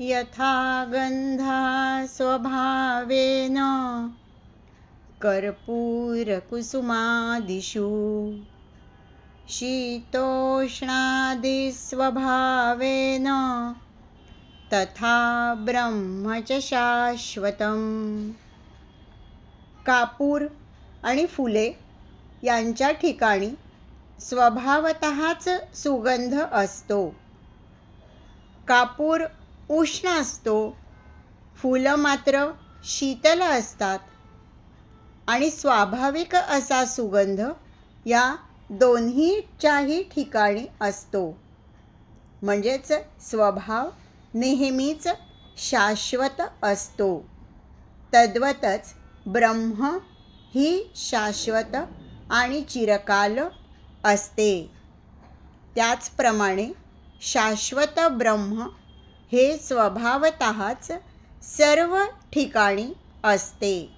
यथा गन्धा स्वभावेन कर्पूरकुसुमादिषु। शीतोष्णादिस्वभावेन तथा ब्रह्म च शाश्वतम् कापूर आणि फुले यांच्या ठिकाणी स्वभावतःच सुगंध असतो. कापूर उष्ण असतो. फुलं मात्र शीतल असतात. आणि स्वाभाविक असा सुगंध या दोन्हीच्याही ठिकाणी असतो. म्हणजेच स्वभाव नेहमीच शाश्वत असतो. तद्वतच ब्रह्म ही शाश्वत आणि चिरकाल असते. त्याचप्रमाणे शाश्वत ब्रह्म हे स्वभावतःच सर्व ठिकाणी असते.